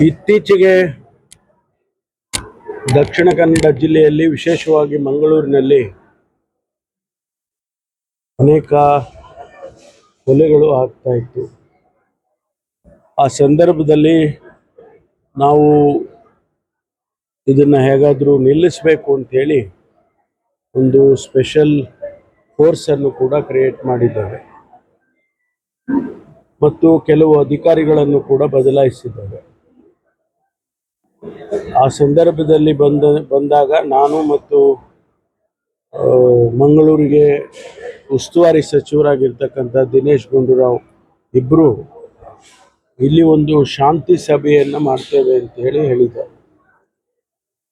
ಇತ್ತೀಚೆಗೆ ದಕ್ಷಿಣ ಕನ್ನಡ ಜಿಲ್ಲೆಯಲ್ಲಿ, ವಿಶೇಷವಾಗಿ ಮಂಗಳೂರಿನಲ್ಲಿ ಅನೇಕ ಕೊಲೆಗಳು ಆಗ್ತಾ ಇತ್ತು. ಆ ಸಂದರ್ಭದಲ್ಲಿ ನಾವು ಇದನ್ನು ಹೇಗಾದರೂ ನಿಲ್ಲಿಸಬೇಕು ಅಂಥೇಳಿ ಒಂದು ಸ್ಪೆಷಲ್ ಕೋರ್ಸನ್ನು ಕೂಡ ಕ್ರಿಯೇಟ್ ಮಾಡಿದ್ದೇವೆ ಮತ್ತು ಕೆಲವು ಅಧಿಕಾರಿಗಳನ್ನು ಕೂಡ ಬದಲಾಯಿಸಿದ್ದೇವೆ ಆ ಸಂದರ್ಭದಲ್ಲಿ ಬಂದ ಬಂದಾಗ ನಾನು ಮತ್ತು ಮಂಗಳೂರಿಗೆ ಉಸ್ತುವಾರಿ ಸಚಿವರಾಗಿರ್ತಕ್ಕಂಥ ದಿನೇಶ್ ಗುಂಡೂರಾವ್ ಇಬ್ಬರು ಇಲ್ಲಿ ಒಂದು ಶಾಂತಿ ಸಭೆಯನ್ನು ಮಾಡ್ತೇವೆ ಅಂತ ಹೇಳಿ ಹೇಳಿದ್ದಾರೆ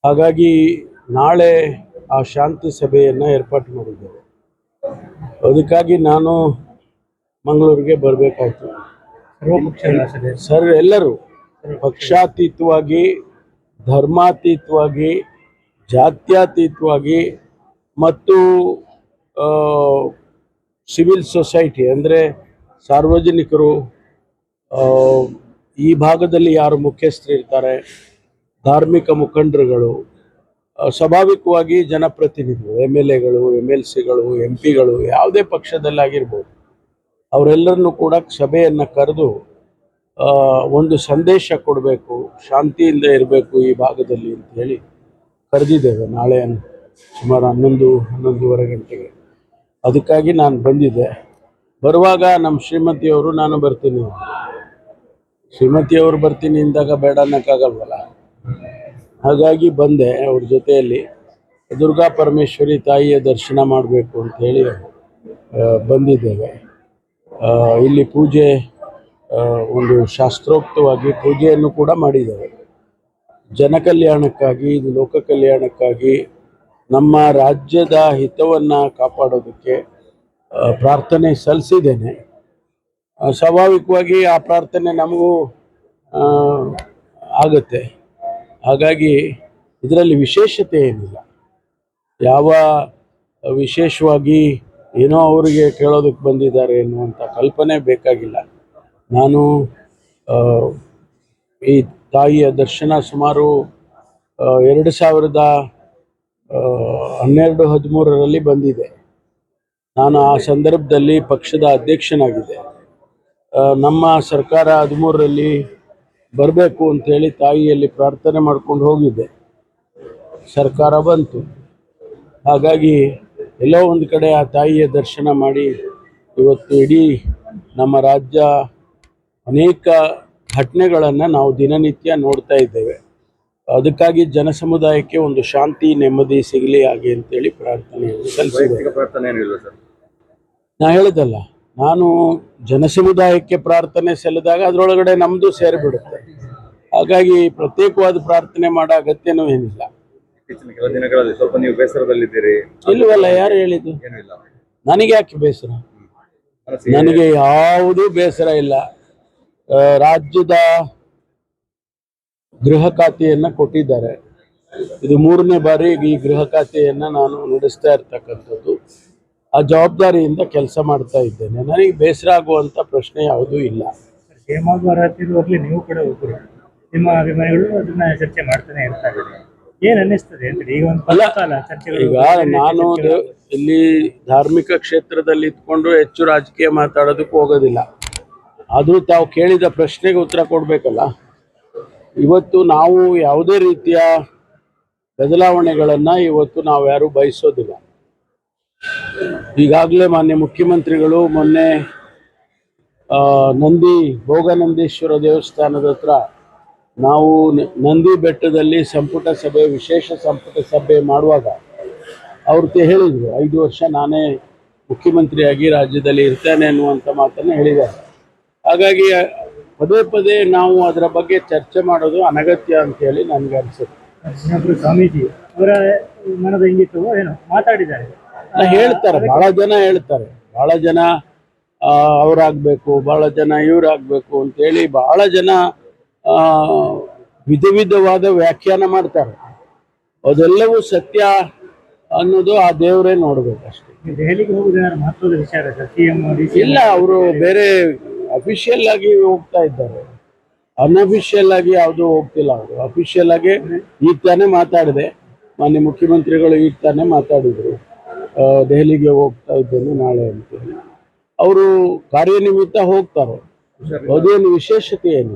ಹಾಗಾಗಿ ನಾಳೆ ಆ ಶಾಂತಿ ಸಭೆಯನ್ನು ಏರ್ಪಾಟು ಮಾಡಿದ್ದೇವೆ ಅದಕ್ಕಾಗಿ ನಾನು ಮಂಗಳೂರಿಗೆ ಬರಬೇಕಾಯ್ತು. ಸರ್ ಎಲ್ಲರೂ ಪಕ್ಷಾತೀತವಾಗಿ ಧರ್ಮಾತೀತವಾಗಿ, ಜಾತ್ಯತೀತವಾಗಿ ಮತ್ತು ಸಿವಿಲ್ ಸೊಸೈಟಿ ಅಂದರೆ ಸಾರ್ವಜನಿಕರು ಈ ಭಾಗದಲ್ಲಿ ಯಾರು ಮುಖ್ಯಸ್ಥರು ಇರ್ತಾರೆ, ಧಾರ್ಮಿಕ ಮುಖಂಡರುಗಳು ಸ್ವಾಭಾವಿಕವಾಗಿ ಜನಪ್ರತಿನಿಧಿಗಳು, ಎಂ ಎಲ್ ಎಗಳು, ಎಂ ಎಲ್ ಸಿಗಳು, ಎಂ ಪಿಗಳು ಯಾವುದೇ ಪಕ್ಷದಲ್ಲಾಗಿರ್ಬೋದು, ಅವರೆಲ್ಲರನ್ನೂ ಕೂಡ ಸಭೆಯನ್ನು ಕರೆದು ಒಂದು ಸಂದೇಶ ಕೊಡಬೇಕು ಶಾಂತಿಯಿಂದ ಇರಬೇಕು ಈ ಭಾಗದಲ್ಲಿ ಅಂತ ಹೇಳಿ ಕರೆದಿದ್ದೇವೆ ನಾಳೆ ಸುಮಾರು ಹನ್ನೊಂದು, ಹನ್ನೊಂದುವರೆ ಗಂಟೆಗೆ. ಅದಕ್ಕಾಗಿ ನಾನು ಬಂದಿದ್ದೆ. ಬರುವಾಗ ನಮ್ಮ ಶ್ರೀಮತಿಯವರು, ನಾನು ಬರ್ತೀನಿ. ಶ್ರೀಮತಿಯವರು ಬರ್ತೀನಿ ಅಂದಾಗ ಬೇಡ ಅನ್ನೋಕ್ಕಾಗಲ್ವಲ್ಲ? ಹಾಗಾಗಿ ಬಂದೆ ಅವ್ರ ಜೊತೆಯಲ್ಲಿ. ದುರ್ಗಾ ಪರಮೇಶ್ವರಿ ತಾಯಿಯ ದರ್ಶನ ಮಾಡಬೇಕು ಅಂತ ಹೇಳಿ ಬಂದಿದ್ದೇವೆ. ಇಲ್ಲಿ ಪೂಜೆ ಒಂದು ಶಾಸ್ತ್ರೋಕ್ತವಾಗಿ ಪೂಜೆಯನ್ನು ಕೂಡ ಮಾಡಿದ್ದಾರೆ ಜನ ಕಲ್ಯಾಣಕ್ಕಾಗಿ ಇದು ಲೋಕ ಕಲ್ಯಾಣಕ್ಕಾಗಿ ನಮ್ಮ ರಾಜ್ಯದ ಹಿತವನ್ನು ಕಾಪಾಡೋದಕ್ಕೆ ಪ್ರಾರ್ಥನೆ ಸಲ್ಲಿಸಿದ್ದೇನೆ. ಸ್ವಾಭಾವಿಕವಾಗಿ ಆ ಪ್ರಾರ್ಥನೆ ನಮಗೂ ಆಗುತ್ತೆ. ಹಾಗಾಗಿ ಇದರಲ್ಲಿ ವಿಶೇಷತೆ ಏನಿಲ್ಲ. ಯಾವ ವಿಶೇಷವಾಗಿ ಏನೋ ಅವರಿಗೆ ಕೇಳೋದಕ್ಕೆ ಬಂದಿದ್ದಾರೆ ಎನ್ನುವಂಥ ಕಲ್ಪನೆ ಬೇಕಾಗಿಲ್ಲ. ನಾನು ಈ ತಾಯಿಯ ದರ್ಶನ ಸುಮಾರು ಎರಡು ಸಾವಿರದ ಹನ್ನೆರಡು, ಹದಿಮೂರರಲ್ಲಿ ಬಂದಿದೆ. ನಾನು ಆ ಸಂದರ್ಭದಲ್ಲಿ ಪಕ್ಷದ ಅಧ್ಯಕ್ಷನಾಗಿದ್ದೆ. ನಮ್ಮ ಸರ್ಕಾರ ಹದಿಮೂರರಲ್ಲಿ ಬರಬೇಕು ಅಂತೇಳಿ ತಾಯಿಯಲ್ಲಿ ಪ್ರಾರ್ಥನೆ ಮಾಡ್ಕೊಂಡು ಹೋಗಿದ್ದೆ. ಸರ್ಕಾರ ಬಂತು. ಹಾಗಾಗಿ ಎಲ್ಲೋ ಒಂದು ಕಡೆ ಆ ತಾಯಿಯ ದರ್ಶನ ಮಾಡಿ ಇವತ್ತು ಇಡೀ ನಮ್ಮ ರಾಜ್ಯ ಅನೇಕ ಘಟನೆಗಳನ್ನು ನಾವು ದಿನನಿತ್ಯ ನೋಡ್ತಾ ಇದ್ದೇವೆ. ಅದಕ್ಕಾಗಿ ಜನಸಮುದಾಯಕ್ಕೆ ಒಂದು ಶಾಂತಿ ನೆಮ್ಮದಿ ಸಿಗಲಿ ಹಾಗೆ ಅಂತೇಳಿ ಸಲ್ಲಿಸಿದೆ ಪ್ರಾರ್ಥನೆ ನಾ ಹೇಳಿದಲ್ಲ ನಾನು ಜನಸಮುದಾಯಕ್ಕೆ ಪ್ರಾರ್ಥನೆ ಸಲ್ಲಿದಾಗ ಅದರೊಳಗಡೆ ನಮ್ಮದು ಸೇರಿಬಿಡುತ್ತೆ. ಹಾಗಾಗಿ ಪ್ರತ್ಯೇಕವಾದ ಪ್ರಾರ್ಥನೆ ಮಾಡೋ ಅಗತ್ಯನೂ ಏನಿಲ್ಲ. ಇತ್ತೀಚಿನ ಕೆಲ ದಿನಗಳಲ್ಲಿ ಸ್ವಲ್ಪ ನೀವು ಬೇಸರದಲ್ಲಿದ್ದೀರಿ. ಇಲ್ವಲ್ಲ ಯಾರು ಹೇಳಿದ್ದು? ನನಗೆ ಯಾಕೆ ಬೇಸರ? ನನಗೆ ಯಾವುದೂ ಬೇಸರ ಇಲ್ಲ. ರಾಜ್ಯದ ಗೃಹ ಖಾತೆಯನ್ನ ಕೊಟ್ಟಿದ್ದಾರೆ. ಇದು ಮೂರನೇ ಬಾರಿ ಈ ಗೃಹ ಖಾತೆಯನ್ನ ನಾನು ನಡೆಸ್ತಾ ಇರ್ತಕ್ಕಂಥದ್ದು. ಆ ಜವಾಬ್ದಾರಿಯಿಂದ ಕೆಲಸ ಮಾಡ್ತಾ ಇದ್ದೇನೆ. ನನಗೆ ಬೇಸರ ಆಗುವಂತ ಪ್ರಶ್ನೆ ಯಾವುದೂ ಇಲ್ಲ. ಹೇಮಾಗ್ ಇರುವಾಗಲೇ ನೀವು ಕೂಡ ಒಬ್ಬರು ನಿಮ್ಮ ಅಭಿಮಾನಿಗಳು ಅದನ್ನ ಚರ್ಚೆ ಮಾಡ್ತಾನೆ ಇರ್ತಾರೆ ಏನ್ ಅನ್ನಿಸ್ತದೆ ಅಂತ ಈಗ ಒಂದು ಕಾಲ ಈಗ ನಾನು ಇಲ್ಲಿ ಧಾರ್ಮಿಕ ಕ್ಷೇತ್ರದಲ್ಲಿ ಇದ್ಕೊಂಡು ಹೆಚ್ಚು ರಾಜಕೀಯ ಮಾತಾಡೋದಕ್ಕೆ ಹೋಗೋದಿಲ್ಲ. ಆದರೂ ತಾವು ಕೇಳಿದ ಪ್ರಶ್ನೆಗೆ ಉತ್ತರ ಕೊಡಬೇಕಲ್ಲ? ಇವತ್ತು ನಾವು ಯಾವುದೇ ರೀತಿಯ ಬದಲಾವಣೆಗಳನ್ನು ಇವತ್ತು ನಾವು ಯಾರೂ ಬಯಸೋದಿಲ್ಲ. ಈಗಾಗಲೇ ಮಾನ್ಯ ಮುಖ್ಯಮಂತ್ರಿಗಳು ಮೊನ್ನೆ ನಂದಿ, ಭೋಗನಂದೀಶ್ವರ ದೇವಸ್ಥಾನದ ಹತ್ರ ನಾವು ನಂದಿ ಬೆಟ್ಟದಲ್ಲಿ ಸಂಪುಟ ಸಭೆ, ವಿಶೇಷ ಸಂಪುಟ ಸಭೆ ಮಾಡುವಾಗ ಅವ್ರಿಗೆ ಹೇಳಿದ್ರು. ಐದು ವರ್ಷ ನಾನೇ ಮುಖ್ಯಮಂತ್ರಿಯಾಗಿ ರಾಜ್ಯದಲ್ಲಿ ಇರ್ತೇನೆ ಅನ್ನುವಂಥ ಮಾತನ್ನು ಹೇಳಿದ್ದಾರೆ. ಹಾಗಾಗಿ ಪದೇ ಪದೇ ನಾವು ಅದರ ಬಗ್ಗೆ ಚರ್ಚೆ ಮಾಡೋದು ಅನಗತ್ಯ ಅಂತ ಹೇಳಿ ನನಗೆ ಅನಿಸುತ್ತೆ. ಸ್ವಾಮೀಜಿ ಅವರ ಮನದ ಏನೋ ಮಾತಾಡಿದ್ದಾರೆ. ಹೇಳ್ತಾರೆ ಬಹಳ ಜನ ಹೇಳ್ತಾರೆ. ಬಹಳ ಜನ ಅವರಾಗ್ಬೇಕು ಬಹಳ ಜನ ಇವ್ರಾಗ್ಬೇಕು ಅಂತೇಳಿ ಬಹಳ ಜನ ವಿಧ ವಿಧವಾದ ವ್ಯಾಖ್ಯಾನ ಮಾಡ್ತಾರೆ. ಅದೆಲ್ಲವೂ ಸತ್ಯ ಅನ್ನೋದು ಆ ದೇವರೇ ನೋಡ್ಬೇಕು ಅಷ್ಟೇ ದೆಹಲಿಗೆ ಹೋಗುದು ಮಹತ್ವದ ವಿಚಾರ ಇಲ್ಲ ಅವರು ಬೇರೆ ಅಫಿಷಿಯಲ್ ಆಗಿ ಹೋಗ್ತಾ ಇದ್ದಾರೆ. ಅನ್ಅಫಿಷಿಯಲ್ ಆಗಿ ಯಾವುದು ಹೋಗ್ತಿಲ್ಲ ಅವರು. ಅಫಿಷಿಯಲ್ ಆಗಿ ಈಗ ತಾನೇ ಮಾತಾಡಿದೆ. ಮಾನ್ಯ ಮುಖ್ಯಮಂತ್ರಿಗಳು ಈಗ ತಾನೇ ಮಾತಾಡಿದ್ರು. ದೆಹಲಿಗೆ ಹೋಗ್ತಾ ಇದ್ದೇನೆ ನಾಳೆ ಅಂತೇಳಿ ಅವರು ಕಾರ್ಯನಿಮಿತ್ತ ಹೋಗ್ತಾರೆ. ಅದೇನು ವಿಶೇಷತೆ ಏನು?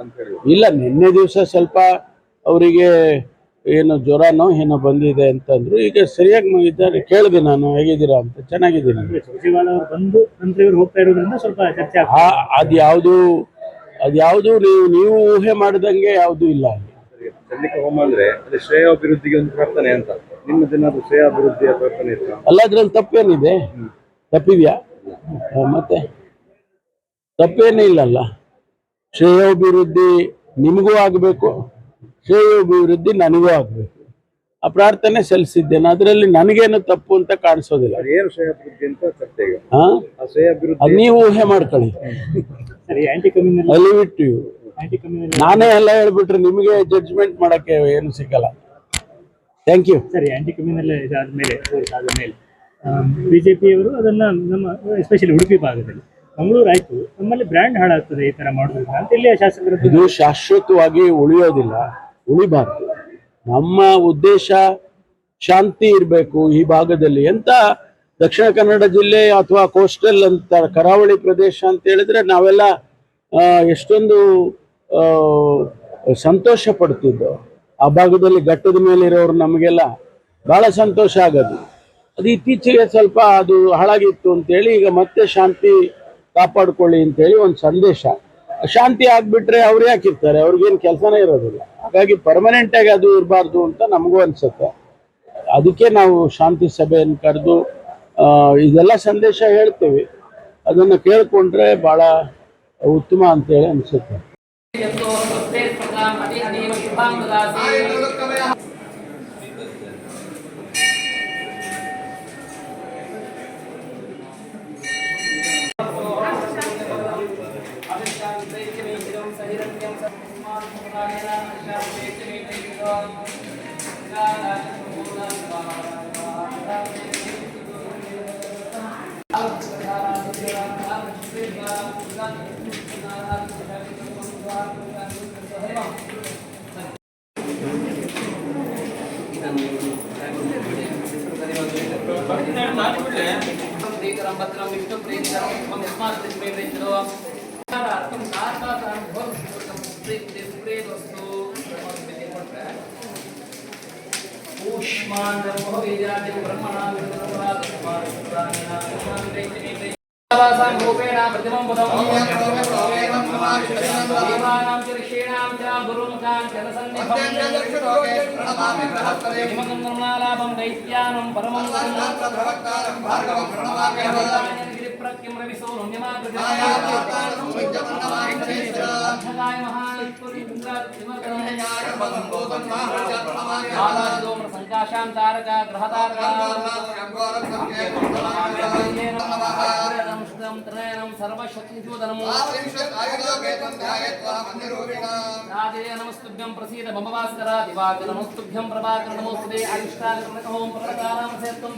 ಅಂತ ಇಲ್ಲ ನಿನ್ನೆ ದಿವಸ ಸ್ವಲ್ಪ ಅವರಿಗೆ ಏನು ಜ್ವರನೋ ಏನೋ ಬಂದಿದೆ ಅಂತಂದ್ರು ಈಗ ಸರಿಯಾಗಿ ಇದ್ದಾರೆ ಕೇಳಿದೆ ನಾನು ಹೇಗಿದ್ದೀರಾ ಅಂತ. ಚೆನ್ನಾಗಿದ್ದೀನಿ. ಬಂದು ನಂತರ ಇವರು ಹೋಗ್ತಾ ಇರೋದ್ರಿಂದ ಸ್ವಲ್ಪ ಚರ್ಚೆ ಅದು ಯಾವುದು ಅದ್ಯಾವುದು ಅದ್ಯಾವುದು ನೀವು ನೀವು ಊಹೆ ಮಾಡಿದಂಗೆ ಯಾವುದು ಇಲ್ಲ. ಚಂಡಿಕ ಹೋಮ ಅಂದ್ರೆ ಅದೇ ಶ್ರೇಯ ಅಭಿವೃದ್ಧಿಗೆ ಒಂದು ಪ್ರಾರ್ಥನೆ ಅಂತ. ನಿಮ್ಮದೇನಾದ್ರು ಶ್ರೇಯ ಅಭಿವೃದ್ಧಿಯ ಪ್ರಾರ್ಥನೆ ಇತ್ತು? ಅಲ್ಲ ಅದ್ರಲ್ಲಿ ತಪ್ಪೇನಿದೆ? ತಪ್ಪಿದ್ಯಾ? ಮತ್ತೆ? ತಪ್ಪೇನೇ ಇಲ್ಲಲ್ಲ. ಶ್ರೇಯೋಭಿವೃದ್ಧಿ ನಿಮಗೂ ಆಗಬೇಕು. ಶ್ರೇಯೋಭಿವೃದ್ಧಿ ನನಗೂ ಆಗಬೇಕು. ಆ ಪ್ರಾರ್ಥನೆ ಸಲ್ಲಿಸಿದ್ದೇನೆ. ಅದರಲ್ಲಿ ನನಗೇನು ತಪ್ಪು ಅಂತ ಕಾಣಿಸೋದಿಲ್ಲ. ಅದು ನೀವು ಊಹೆ ಮಾಡ್ಕೊಳ್ಳಿ. ಸರಿ ಆಂಟಿ ಕಮ್ಯುನಲ್ ಅಲ್ಲಿ ಬಿಟ್ಟು ನಾನೇ ಎಲ್ಲ ಹೇಳ್ಬಿಟ್ರೆ ನಿಮಗೆ ಜಡ್ಜ್ಮೆಂಟ್ ಮಾಡಕ್ಕೆ ಏನು ಸಿಕ್ಕಲ್ಲ. ಥ್ಯಾಂಕ್ ಯು ಸರಿ ಆಂಟಿ ಕಮ್ಯುನಲ್ ಇದಾದ್ಮೇಲೆ ಆದ್ಮೇಲೆ. ಬಿಜೆಪಿಯವರು ಅದನ್ನ ನಮ್ಮ ಎಸ್ಪೆಷಲಿ ಉಡುಪಿ ಭಾಗದಲ್ಲಿ. ಮಂಗಳೂರು ಆಯ್ತು. ನಮ್ಮಲ್ಲಿ ಬ್ರ್ಯಾಂಡ್ ಹಾಳಾಗ್ತದೆ ಈ ತರ ಮಾಡೋದ್ರಿಂದ ಅಂತ ಇಲ್ಲಿ ಶಾಸಕರದ್ದು ಇದು ಶಾಶ್ವತವಾಗಿ ಉಳಿಯೋದಿಲ್ಲ. ಉಳಿಬಾರ್ದು. ನಮ್ಮ ಉದ್ದೇಶ ಶಾಂತಿ ಇರಬೇಕು ಈ ಭಾಗದಲ್ಲಿ ಅಂತ ದಕ್ಷಿಣ ಕನ್ನಡ ಜಿಲ್ಲೆ ಅಥವಾ ಕೋಸ್ಟಲ್ ಅಂತ ಕರಾವಳಿ ಪ್ರದೇಶ ಅಂತ ಹೇಳಿದ್ರೆ ನಾವೆಲ್ಲ ಎಷ್ಟೊಂದು ಸಂತೋಷ ಪಡ್ತಿದ್ದೋ. ಆ ಭಾಗದಲ್ಲಿ ಘಟ್ಟದ ಮೇಲೆ ಇರೋರು ನಮಗೆಲ್ಲ ಬಹಳ ಸಂತೋಷ ಆಗೋದು. ಅದು ಇತ್ತೀಚೆಗೆ ಸ್ವಲ್ಪ ಅದು ಹಾಳಾಗಿತ್ತು ಅಂತೇಳಿ ಈಗ ಮತ್ತೆ ಶಾಂತಿ ಕಾಪಾಡ್ಕೊಳ್ಳಿ ಅಂತೇಳಿ ಒಂದು ಸಂದೇಶ. ಶಾಂತಿ ಆಗ್ಬಿಟ್ರೆ ಅವ್ರು ಯಾಕೆ ಇರ್ತಾರೆ? ಅವ್ರಿಗೇನು ಕೆಲಸನೇ ಇರೋದಿಲ್ಲ. ಹಾಗಾಗಿ ಪರ್ಮನೆಂಟ್ ಆಗಿ ಅದು ಇರಬಾರ್ದು ಅಂತ ನಮಗೂ ಅನ್ಸುತ್ತೆ. ಅದಕ್ಕೆ ನಾವು ಶಾಂತಿ ಸಭೆಯನ್ನು ಕರೆದು ಇದೆಲ್ಲ ಸಂದೇಶ ಹೇಳ್ತೇವೆ. ಅದನ್ನು ಕೇಳಿಕೊಂಡ್ರೆ ಬಹಳ ಉತ್ತಮ ಅಂತೇಳಿ ಅನ್ಸುತ್ತೆ. प्रीतरं भद्रं विष्णु प्रीतरं मम यस्मात् तस्मै प्रीतरो अर्थं सार्थात् भवति प्रीति प्रीतोस्तु ऊष्मान् ब्रह्मो वीर्यादिं ब्रह्मणा विष्णुरात् वासां रूपेण प्रतिमं पदं देवानां च ऋषीणां च गुरुमुखान् जनसन्निभं दैत्यानं परमं गिरिप्रत्यं रविसौर्यमाकृतिसङ्काशां तारका ग्रहतारका త్రయణం త్రయణం సర్వశక్తిశోధనము రాజయ నమస్తుభ్యం ప్రసీద మమ భాస్కర దివాకర నమస్తుభ్యం ప్రభాకర నమోస్తుదే అధిష్టాన కృతకం ప్రకారం సేత్వం